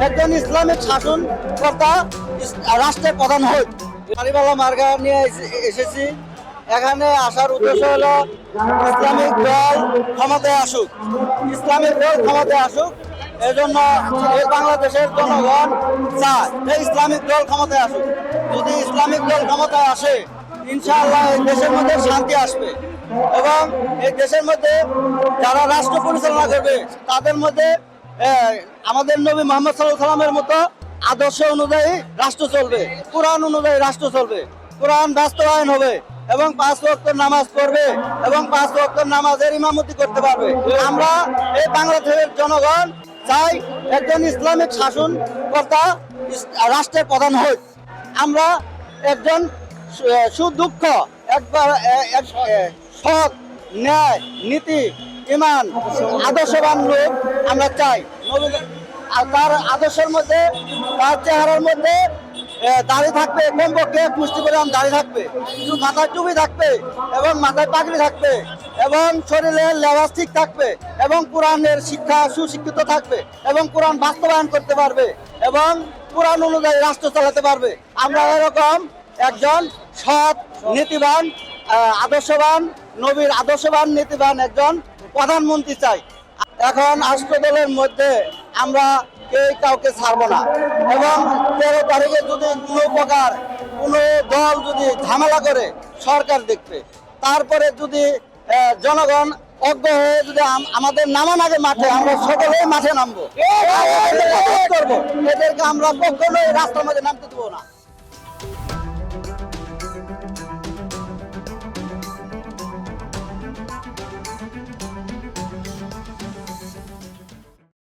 একজন ইসলামিক শাসন কর্তা রাষ্ট্রের প্রধান হোক গাড়িওয়ালা মার্গা নিয়ে এসে- এসেছি। এখানে আসার উদ্দেশ্য হলো ইসলামিক দল ক্ষমতায় আসুক। ইসলামিক দল ক্ষমতায় আসুক, এজন্য বাংলাদেশের জনগণ চায় যে ইসলামিক দল ক্ষমতায় আসুক। যদি ইসলামিক দল ক্ষমতায় আসে, ইনশাআল্লাহ এই দেশের মধ্যে শান্তি আসবে। এবং এই দেশের মধ্যে যারা রাষ্ট্র পরিচালনা করবে, তাদের মধ্যে আমাদের নবী মোহাম্মদ সাল্লাহ সাল্লামের মতো আদর্শ অনুযায়ী রাষ্ট্র চলবে, কোরআন অনুযায়ী রাষ্ট্র চলবে, কোরআন বাস্তবায়ন হবে এবং পাঁচ ওয়াক্ত নামাজ পড়বে এবং পাঁচ ওয়াক্ত নামাজের ইমামতি করতে পারবে। আমরা এই বাংলাদেশের জনগণ চাই একজন ইসলামিক শাসন কর্তা রাষ্ট্রের প্রধান হোক। আমরা একজন সুদুঃখ একবার এক- সৎ, ন্যায়, নীতি ইমান, আদর্শবান লোক আমরা চাই। তার আদর্শের মধ্যে, তার চেহারার মধ্যে দাঁড়িয়ে থাকবে, কমপক্ষে মুষ্টি করে দাড়ি থাকবে। শুধু মাথায় টুপি থাকবে এবং মাথায় পাগড়ি থাকবে এবং শরীরে লেবাস ঠিক থাকবে এবং কোরআনের শিক্ষা সুশিক্ষিত থাকবে এবং কোরআন বাস্তবায়ন করতে পারবে এবং কোরআন অনুযায়ী রাষ্ট্র চালাতে পারবে। আমরা এরকম একজন সৎ, নীতিবান আদর্শবান, নবীর আদর্শবান, নীতিবান একজন প্রধানমন্ত্রী চাই। এখন রাষ্ট্রদলের মধ্যে আমরা কেউ কাউকে ছাড়বো না। এবং তেরো তারিখে যদি কোনো প্রকার কোনো দল যদি ঝামেলা করে সরকার দেখবে তারপরে যদি জনগণ অজ্ঞ হয়ে যদি আমাদের নামান আগে মাঠে আমরা সকলেই মাঠে নামবো। করব এদেরকে আমরা কখনোই রাস্তার মাঝে নামতে দেবো না।